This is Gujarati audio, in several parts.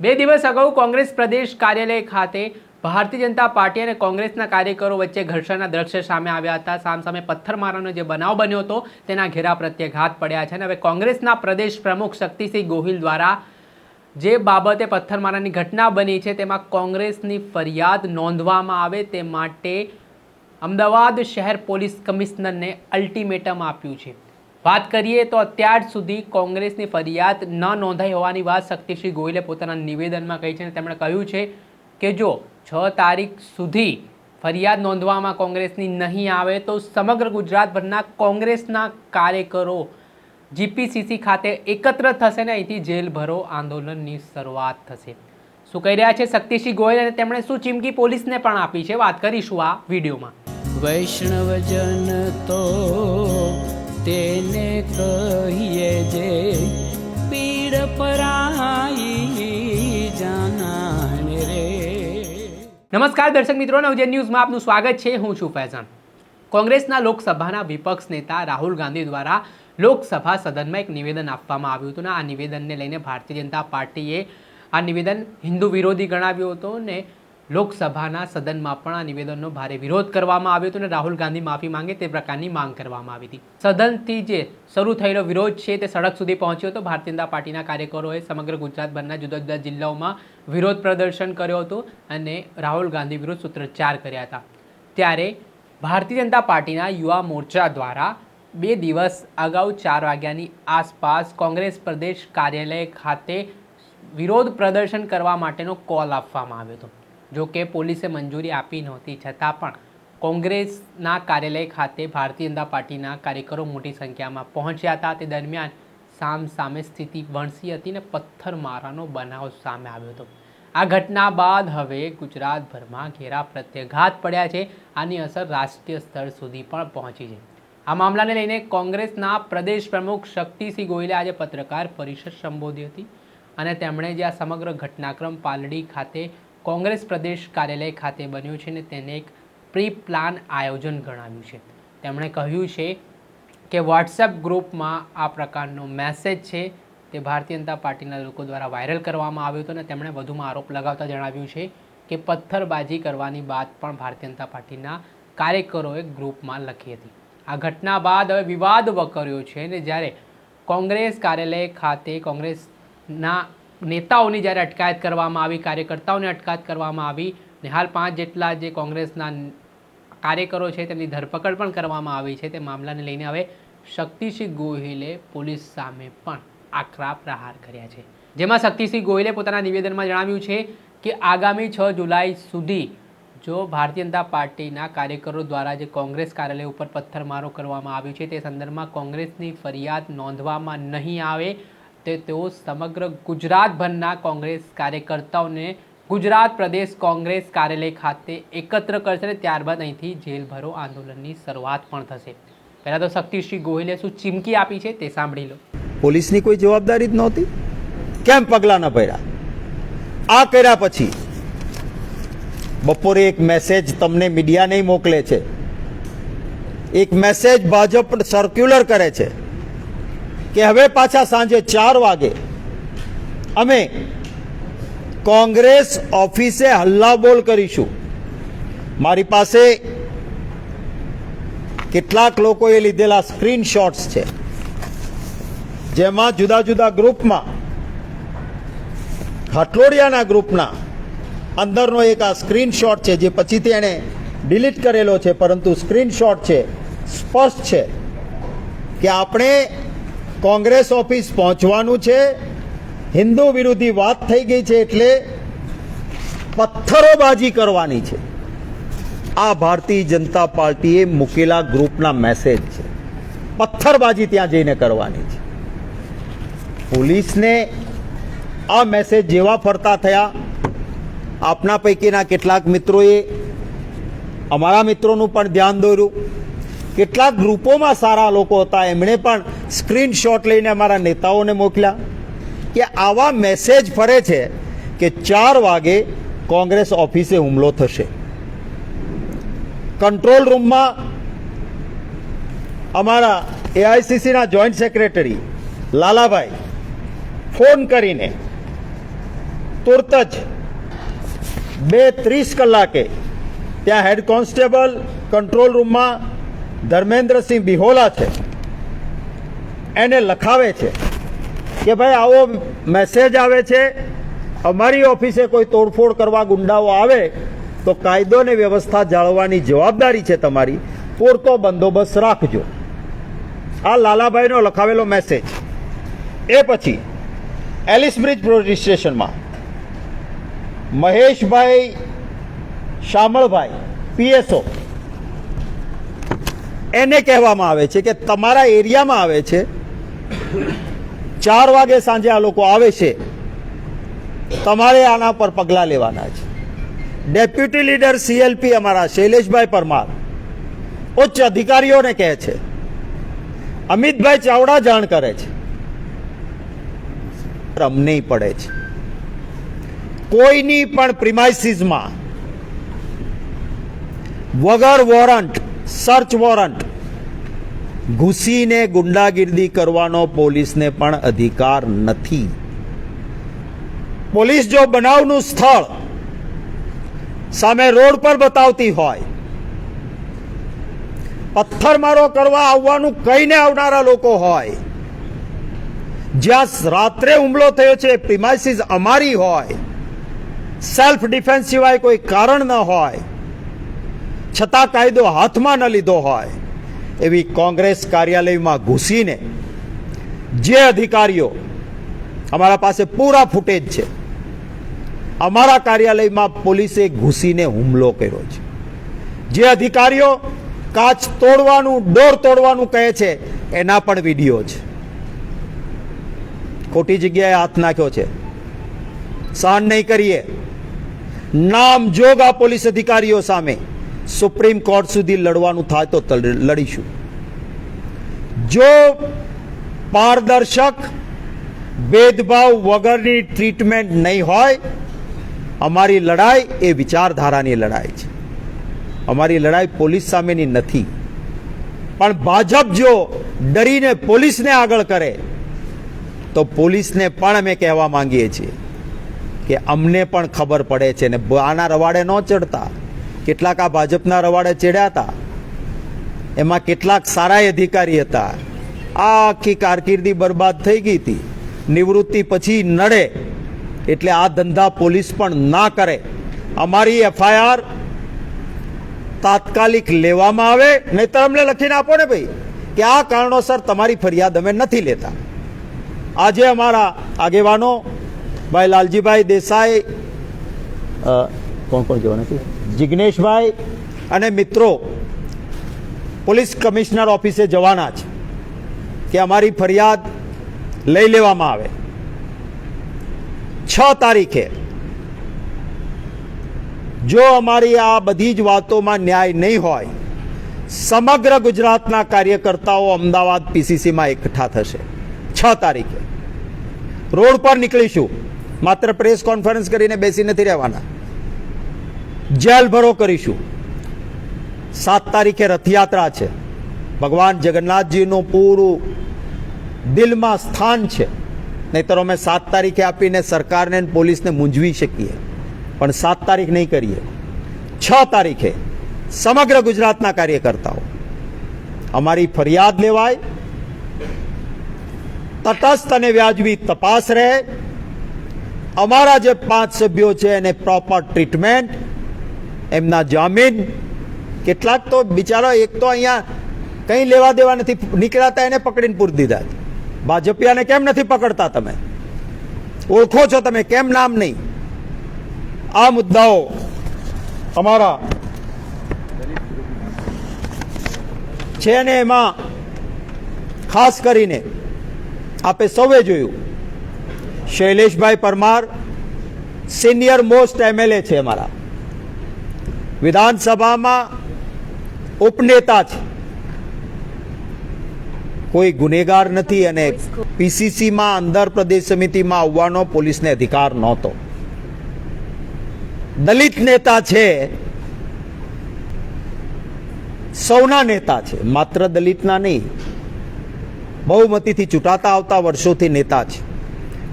બે દિવસ અગાઉ કોંગ્રેસ પ્રદેશ કાર્યાલય ખાતે ભારતીય જનતા પાર્ટી અને કોંગ્રેસના કાર્યકરો વચ્ચે ઘર્ષણના દ્રશ્ય સામે આવ્યા હતા. સામસામે પથ્થરમારાનો જે બનાવ બન્યો હતો, તેના ઘેરા પ્રત્યે ઘાત પડ્યા છે અને હવે કોંગ્રેસના પ્રદેશ પ્રમુખ શક્તિસિંહ ગોહિલ દ્વારા જે બાબતે પથ્થરમારાની ઘટના બની છે, તેમાં કોંગ્રેસની ફરિયાદ નોંધવામાં આવે તે માટે અમદાવાદ શહેર પોલીસ કમિશનરને અલ્ટિમેટમ આપ્યું છે. વાત કરીએ તો અત્યાર સુધી કોંગ્રેસની ફરિયાદ ન નોંધાઈ હોવાની વાત શક્તિશ્રી ગોયલે પોતાના નિવેદનમાં કહી છે અને તેમણે કહ્યું છે કે જો છ તારીખ સુધી ફરિયાદ નોંધવામાં કોંગ્રેસની નહીં આવે તો સમગ્ર ગુજરાતભરના કોંગ્રેસના કાર્યકરો જીપીસીસી ખાતે એકત્ર થશે ને અહીંથી જેલ ભરો આંદોલનની શરૂઆત થશે. શું કહી રહ્યા છે શક્તિસિંહ ગોયલ અને તેમણે શું ચીમકી પોલીસને પણ આપી છે? વાત કરીશું આ વિડીયોમાં. વૈષ્ણવજન તો તેને કહીએ જે પીડ પરાઈ જાનાને રે. નમસ્કાર દર્શક મિત્રો, નવજન ન્યૂઝમાં આપનું સ્વાગત છે. હું છું ફૈઝાન. કોંગ્રેસના લોકસભાના વિપક્ષ નેતા રાહુલ ગાંધી દ્વારા લોકસભા સદનમાં એક નિવેદન આપવામાં આવ્યું હતું અને આ નિવેદનને લઈને ભારતીય જનતા પાર્ટીએ આ નિવેદન હિન્દુ વિરોધી ગણાવ્યું હતું ને લોકસભાના સદનમાં પણ આ નિવેદનનો ભારે વિરોધ કરવામાં આવ્યો હતો અને રાહુલ ગાંધી માફી માંગે તે પ્રકારની માંગ કરવામાં આવી હતી. સદનથી જે શરૂ થયેલો વિરોધ છે તે સડક સુધી પહોંચ્યો હતો. ભારતીય જનતા પાર્ટીના કાર્યકરોએ સમગ્ર ગુજરાતભરના જુદા જુદા જિલ્લાઓમાં વિરોધ પ્રદર્શન કર્યો હતો અને રાહુલ ગાંધી વિરુદ્ધ સૂત્રોચ્ચાર કર્યા હતા. ત્યારે ભારતીય જનતા પાર્ટીના યુવા મોરચા દ્વારા બે દિવસ અગાઉ ચાર વાગ્યાની આસપાસ કોંગ્રેસ પ્રદેશ કાર્યાલય ખાતે વિરોધ પ્રદર્શન કરવા માટેનો કોલ આપવામાં આવ્યો હતો. જો કે પોલીસે મંજૂરી આપી નહોતી. છતાં પણ કોંગ્રેસના કાર્યાલય ખાતે ભારતીય જનતા પાર્ટીના કાર્યકરો મોટી સંખ્યામાં પહોંચ્યા હતા. તે દરમિયાન સામ સામે સ્થિતિ વણસી હતી ને પથ્થરમારાનો બનાવ સામે આવ્યો હતો. આ ઘટના બાદ હવે ગુજરાતભરમાં ઘેરા પ્રત્યાઘાત પડ્યા છે. આની અસર રાષ્ટ્રીય સ્તર સુધી પણ પહોંચી છે. આ મામલાને લઈને કોંગ્રેસના પ્રદેશ પ્રમુખ શક્તિસિંહ ગોયલે આજે પત્રકાર પરિષદ સંબોધી હતી અને તેમણે જે આ સમગ્ર ઘટનાક્રમ પાલડી ખાતે કોંગ્રેસ પ્રદેશ કાર્યાલય ખાતે બન્યું છે ને તેને એક પ્રી પ્લાન આયોજન ગણાવ્યું છે. તેમણે કહ્યું છે કે વોટ્સએપ ગ્રુપમાં આ પ્રકારનો મેસેજ છે તે ભારતીય જનતા પાર્ટીના લોકો દ્વારા વાયરલ કરવામાં આવ્યો હતો અને તેમણે વધુમાં આરોપ લગાવતા જણાવ્યું છે કે પથ્થરબાજી કરવાની વાત પણ ભારતીય જનતા પાર્ટીના કાર્યકરોએ ગ્રુપમાં લખી હતી. આ ઘટના બાદ હવે વિવાદ વકર્યો છે અને જ્યારે કોંગ્રેસ કાર્યાલય ખાતે કોંગ્રેસના નેતાઓની જ્યારે અટકાયત કરવામાં આવી, કાર્યકર્તાઓની અટકાયત કરવામાં આવી, ને હાલ પાંચ જેટલા જે કોંગ્રેસના કાર્યકરો છે તેમની ધરપકડ પણ કરવામાં આવી છે, તે મામલાને લઈને હવે શક્તિસિંહ ગોહિલે પોલીસ સામે પણ આકરા પ્રહાર કર્યા છે. જેમાં શક્તિસિંહ ગોહિલે પોતાના નિવેદનમાં જણાવ્યું છે કે આગામી છ જુલાઈ સુધી જો ભારતીય જનતા પાર્ટીના કાર્યકરો દ્વારા જે કોંગ્રેસ કાર્યાલય ઉપર પથ્થરમારો કરવામાં આવ્યો છે, તે સંદર્ભમાં કોંગ્રેસની ફરિયાદ નોંધવામાં નહીં આવે તે તેઓ સમગ્ર ગુજરાતભરના કોંગ્રેસ કાર્યકર્તાઓને ગુજરાત પ્રદેશ કોંગ્રેસ કાર્યાલય ખાતે એકત્ર કરશે અને ત્યારબાદ અહીંથી જેલભરો આંદોલનની શરૂઆત પણ થશે. પહેલાં તો શક્તિશ્રી ગોહિલે શું ચીમકી આપી છે તે સાંભળી લો. પોલીસની કોઈ જવાબદારી જ નહોતી. કેમ પગલાં ન ભર્યા? આ કર્યા પછી બપોરે એક મેસેજ તમને મીડિયા નહીં મોકલે છે. એક મેસેજ ભાજપ સર્ક્યુલર કરે છે. કે હવે પાછા સાંજે ચાર વાગે અમે કોંગ્રેસ ઓફિસે હલ્લાબોલ કરીશું. મારી પાસે કેટલાક લોકોએ લીધેલા સ્ક્રીનશોટ્સ છે. જેમાં જુદા જુદા ગ્રુપમાં હટલોડિયાના ગ્રુપના અંદરનો એક આ સ્ક્રીનશોટ છે, જે પછીથી એણે ડિલીટ કરેલો છે, પરંતુ સ્ક્રીનશોટ છે, સ્પષ્ટ છે કે આપણે કોંગ્રેસ ઓફિસ પહોંચવાનું છે. હિન્દુ વિરોધી વાત થઈ ગઈ છે એટલે પથ્થરોબાજી કરવાની છે. આ ભારતીય જનતા પાર્ટીએ મૂકેલા ગ્રુપના મેસેજ છે. પથ્થરબાજી ત્યાં જઈને કરવાની છે. પોલીસને આ મેસેજ જેવા ફરતા થયા. આપના પૈકીના કેટલાક મિત્રોએ, અમારા મિત્રોનું પણ ધ્યાન દોર્યું. કેટલાક ગ્રુપોમાં સારા લોકો હતા. એમણે પણ સ્ક્રીનશોટ લઈને અમારા નેતાઓને મોકલ્યા કે આવા મેસેજ ફરે છે કે ચાર વાગે કોંગ્રેસ ઓફિસે હુમલો થશે. કંટ્રોલ રૂમમાં અમારા એઆઈસીસીના જોઈન્ટ સેક્રેટરી લાલાભાઈ ફોન કરીને તુરત જ બે ત્રીસ કલાકે ત્યાં હેડ કોન્સ્ટેબલ કંટ્રોલ રૂમમાં ધર્મેન્દ્રસિંહ બિહોલા છે. એને લખાવે છે કે ભાઈ આવો મેસેજ આવે છે, અમારી ઓફિસે કોઈ તોડફોડ કરવા ગુંડાઓ આવે, તો કાયદો ને વ્યવસ્થા જાળવવાની જવાબદારી છે તમારી. પૂરતો બંદોબસ્ત રાખજો. આ લાલાભાઈનો લખાવેલો મેસેજ એ પછી, એલિસ બ્રિજ પોલીસ સ્ટેશનમાં, મહેશભાઈ શામળભાઈ, પીએસઓ એને કહેવામાં આવે છે કે તમારા એરિયામાં આવે છે. ચાર વાગે સાંજે આ લોકો આવે છે. તમારે આના પર પગલાં લેવાના છે. ડેપ્યુટી લીડર સીએલપી અમારા શૈલેષભાઈ પરમાર, ઉચ્ચ અધિકારીઓને કહે છે. અમિતભાઈ ચાવડા જાણ કરે છે. અમને પડે છે. કોઈની પણ પ્રિમાઇસીસમાં વગર વોરંટ સર્ચ વોરંટ ઘૂસીને ગુંડાગીર્દી કરવાનો પોલીસને પણ અધિકાર નથી. પોલીસ જો બનાવનું સ્થળ સામે રોડ પર બતાવતી હોય, પથ્થરમારો કરવા આવવાનું કહીને આવનારા લોકો હોય, જ્યાં રાત્રે હુમલો થયો છે પ્રિમાઇસીસ અમારી હોય સેલ્ફ ડિફેન્સ સિવાય કોઈ કારણ ન હોય છતાં કાયદો હાથમાં ન લીધો હોય, એવી કોંગ્રેસ કાર્યાલયમાં ઘૂસીને જે અધિકારીઓ અમારા પાસે પૂરા ફૂટેજ છે, અમારા કાર્યાલયમાં પોલીસે ઘૂસીને હુમલો કર્યો છે. જે અધિકારીઓ કાચ તોડવાનું ડોર તોડવાનું કહે છે, એના પણ વીડિયો છે. ખોટી જગ્યાએ હાથ નાખ્યો છે. સહન નહીં કરીએ. નામ જોગા પોલીસ અધિકારીઓ સામે. સુપ્રીમ કોર્ટ સુધી લડવાનું થાય તો લડીશું. જો પારદર્શક ભેદભાવ વગરની ટ્રીટમેન્ટ નહીં હોય, અમારી લડાઈ એ વિચારધારાની લડાઈ છે. અમારી લડાઈ પોલીસ સામેની નથી. પણ ભાજપ જો ડરીને પોલીસને આગળ કરે, તો પોલીસને પણ અમે કહેવા માંગીએ છીએ કે અમને પણ ખબર પડે છે ને આના રવાડે ન ચડતા. કેટલાક આ ભાજપના રવાડે ચડ્યા હતા. એમાં કેટલાક સારા અધિકારી હતા. આ આખી કારકિર્દી બરબાદ થઈ ગઈ હતી. નિવૃત્તિ પછી નડે એટલે આ ધંધા પોલીસ પણ ના કરે. અમારી એફઆઈઆર તાત્કાલિક લેવામાં આવે, નહીતર અમને લખીને આપો ને ભાઈ, કે આ કારણોસર તમારી ફરિયાદ અમે નથી લેતા. આજે અમારા આગેવાનો ભાઈ લાલજીભાઈ દેસાઈ કોણ કોણ જવાના છે? જિગ્નેશભાઈ અને મિત્રો, પોલીસ કમિશનર ઓફિસે જવાના છે કે અમારી ફરિયાદ લઈ લેવામાં આવે. છ તારીખે જો અમારી આ બધી જ વાતોમાં ન્યાય નહીં હોય, સમગ્ર ગુજરાતના કાર્યકર્તાઓ અમદાવાદ પીસીસીમાં એકઠા થશે. છ તારીખે. રોડ પર નીકળીશું. માત્ર પ્રેસ કોન્ફરન્સ કરીને બેસી નથી રહેવાના. જેલ ભરો કરીશું. સાત તારીખે રથયાત્રા છે. ભગવાન જગન્નાથજીનું પૂરું દિલમાં સ્થાન છે. નહીતર અમે સાત તારીખે આપીને સરકારને પોલીસને મૂંઝવી શકીએ. પણ સાત તારીખ નહીં કરીએ. છ તારીખે સમગ્ર ગુજરાતના કાર્યકર્તાઓ. અમારી ફરિયાદ લેવાય. તટસ્થ અને વ્યાજબી તપાસ રહે. અમારા જે પાંચ સભ્યો છે એને પ્રોપર ટ્રીટમેન્ટ એમના જામીન. કેટલાક તો બિચારા એક તો અહીંયા કંઈ લેવા દેવા નથી, નીકળ્યા એને પકડીને પૂરી દીધા. ભાજપિયાને કેમ નથી પકડતા તમે? ઓળખો છો તમે, કેમ નામ નહીં? આ મુદ્દાઓ અમારા છે ને એમાં ખાસ કરીને આપે સૌએ જોયું. Shaileshbhai Parmar, senior most MLA છે અમારા. વિધાનસભામાં ઉપનેતા છે. કોઈ ગુનેગાર નથી અને પીસીસીમાં અંદર પ્રદેશ સમિતિમાં આવવાનો પોલીસને અધિકાર નહોતો. દલિત નેતા છે. સૌના નેતા છે. માત્ર દલિતના નહીં. બહુમતીથી ચૂંટાતા આવતા વર્ષોથી નેતા છે.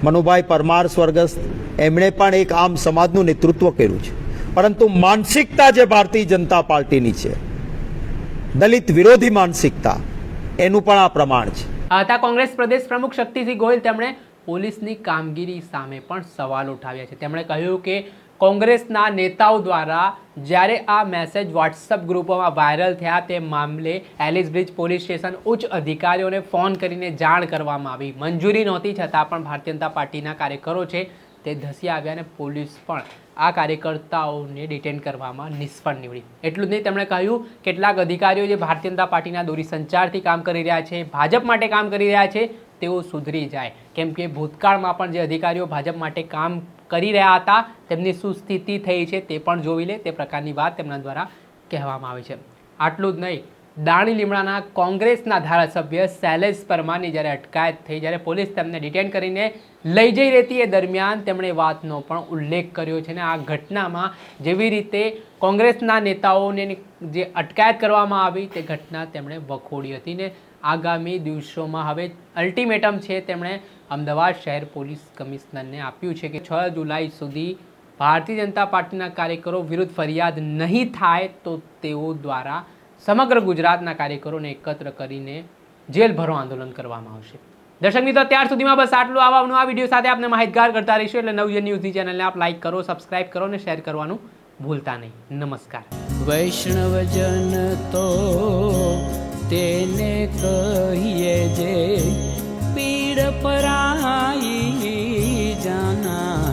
મનુભાઈ પરમાર સ્વર્ગસ્થ, એમણે પણ એક આમ સમાજનું નેતૃત્વ કર્યું છે. પરંતુ માનસિકતા જે ભારતીય જનતા પાર્ટીની છે, દલિત વિરોધી માનસિકતા, એનું પણ આ પ્રમાણ છે. હતા કોંગ્રેસ પ્રદેશ પ્રમુખ શક્તિસિંહ ગોહિલ. તેમણે પોલીસની કામગીરી સામે પણ સવાલ ઉઠાવ્યા છે. તેમણે કહ્યું કે કોંગ્રેસના નેતાઓ દ્વારા જ્યારે આ મેસેજ વોટ્સઅપ ગ્રુપોમાં વાયરલ થયા, તે મામલે એલિસ બ્રિજ પોલીસ સ્ટેશન ઉચ્ચ અધિકારીઓને ફોન કરીને જાણ કરવામાં આવી. મંજૂરી નહોતી, છતાં પણ ભારતીય જનતા પાર્ટીના કાર્યકરો છે તે ધસી આવ્યા અને પોલીસ પણ આ કાર્યકર્તાઓને ડિટેન કરવામાં નિષ્ફળ નીવડી. એટલું જ નહીં, તેમણે કહ્યું, કેટલાક અધિકારીઓ જે ભારતીય જનતા પાર્ટીના દોરી સંચારથી કામ કરી રહ્યા છે, ભાજપ માટે કામ કરી રહ્યા છે, તેઓ સુધરી જાય. કેમ કે ભૂતકાળમાં પણ જે અધિકારીઓ ભાજપ માટે કામ કરી રહ્યા હતા, તેમની શું સ્થિતિ થઈ છે તે પણ જોઈ લે, તે પ્રકારની વાત તેમના દ્વારા કહેવામાં આવે છે. આટલું જ નહીં દાણી લીમડાના કોંગ્રેસના ધારાસભ્ય શૈલેષ પરમારની જ્યારે અટકાયત થઈ, જ્યારે પોલીસ તેમને ડિટેન કરીને લઈ જઈ રહેતી એ દરમિયાન તેમણે વાતનો પણ ઉલ્લેખ કર્યો છે અને આ ઘટનામાં જેવી રીતે કોંગ્રેસના નેતાઓને જે અટકાયત કરવામાં આવી, તે ઘટના તેમણે વખોડી હતી ને આગામી દિવસોમાં હવે અલ્ટિમેટમ છે તેમણે અમદાવાદ શહેર પોલીસ કમિશનરને આપ્યું છે કે છ જુલાઈ સુધી ભારતીય જનતા પાર્ટીના કાર્યકરો વિરુદ્ધ ફરિયાદ નહીં થાય તો તેઓ દ્વારા સમગ્ર ગુજરાતના કાર્યકરોને એકત્ર કરીને જેલ ભરો આંદોલન કરવામાં આવશે. દર્શક મિત્રો, ત્યાર સુધીમાં બસ આટલું. આવા આ વીડિયો સાથે આપણે માહિતગાર કરતા રહીશું. એટલે નવજન ન્યૂઝની ચેનલને આપ લાઈક કરો, સબસ્ક્રાઇબ કરો અને શેર કરવાનું ભૂલતા નહીં. નમસ્કાર. વૈષ્ણવજન તો તેને કહીએ જે પીડ પરાઈ જાના.